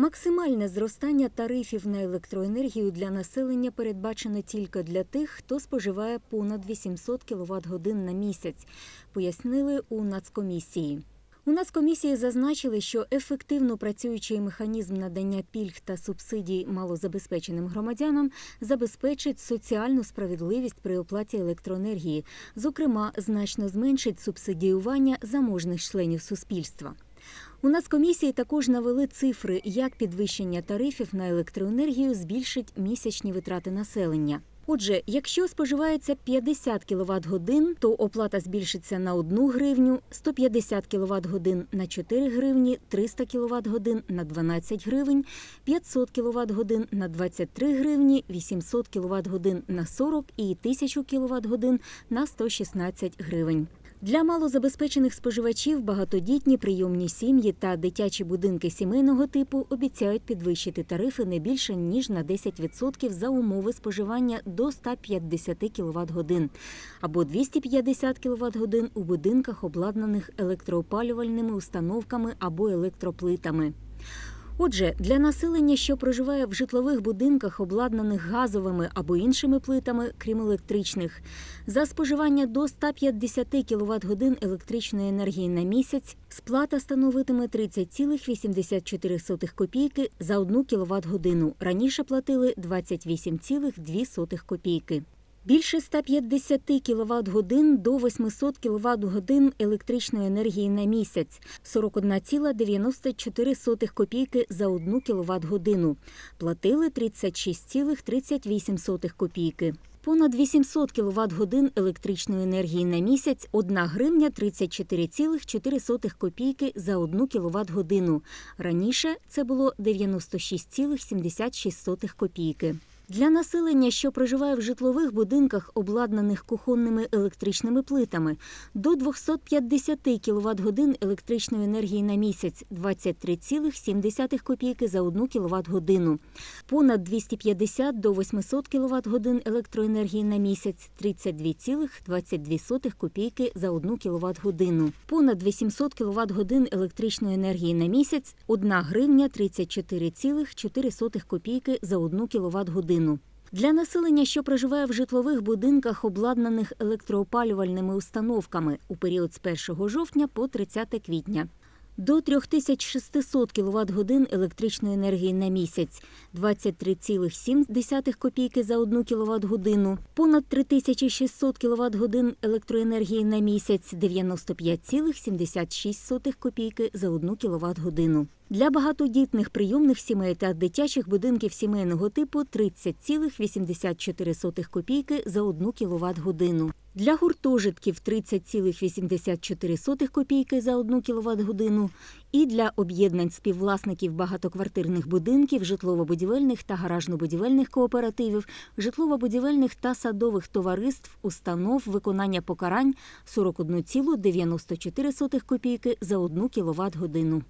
Максимальне зростання тарифів на електроенергію для населення передбачено тільки для тих, хто споживає понад 800 кВт годин на місяць, пояснили у Нацкомісії. У Нацкомісії зазначили, що ефективно працюючий механізм надання пільг та субсидій малозабезпеченим громадянам забезпечить соціальну справедливість при оплаті електроенергії, зокрема, значно зменшить субсидіювання заможних членів суспільства. У Нацкомісії також навели цифри, як підвищення тарифів на електроенергію збільшить місячні витрати населення. Отже, якщо споживається 50 кВт годин, то оплата збільшиться на 1 гривню, 150 кВт годин на 4 гривні, 300 кВт годин на 12 гривень, 500 кВт годин на 23 гривні, 800 кВт годин на 40 і 1000 кВт годин на 116 гривень. Для малозабезпечених споживачів багатодітні прийомні сім'ї та дитячі будинки сімейного типу обіцяють підвищити тарифи не більше ніж на 10% за умови споживання до 150 кВт годин або 250 кВт годин у будинках, обладнаних електроопалювальними установками або електроплитами. Отже, для населення, що проживає в житлових будинках, обладнаних газовими або іншими плитами, крім електричних, за споживання до 150 кВт годин електричної енергії на місяць сплата становитиме 30,84 копійки за 1 кВт годину. Раніше платили 28,2 копійки. Більше 150 кВт годин до 800 кВт годин електричної енергії на місяць, 41,94 копійки за 1 кВт годину. Платили 36,38 копійки. Понад 800 кВт годин електричної енергії на місяць 1 гривня 34,4 копійки за 1 кВт годину. Раніше це було 96,76 копійки. Для населення, що проживає в житлових будинках, обладнаних кухонними електричними плитами, до 250 кВт годин електричної енергії на місяць 23,7 копійки за 1 кВт годину. Понад 250 до 800 кВт годин електроенергії на місяць 32,22 копійки за 1 кВт годину. Понад 800 кВт годин електричної енергії на місяць 1 гривня 34,4 копійки за 1 кВт годину. Для населення, що проживає в житлових будинках, обладнаних електроопалювальними установками у період з 1 жовтня по 30 квітня. До 3600 кВт годин електричної енергії на місяць 23,7 копійки за 1 кВт годину, понад 3600 кВт годин електроенергії на місяць 95,76 копійки за 1 кВт годину. Для багатодітних прийомних сімей та дитячих будинків сімейного типу 30,84 копійки за 1 кВт годину. Для гуртожитків 30,84 копійки за 1 кВт годину і для об'єднань співвласників багатоквартирних будинків, житлово-будівельних та гаражно-будівельних кооперативів, житлово-будівельних та садових товариств, установ виконання покарань 41,94 копійки за 1 кВт годину.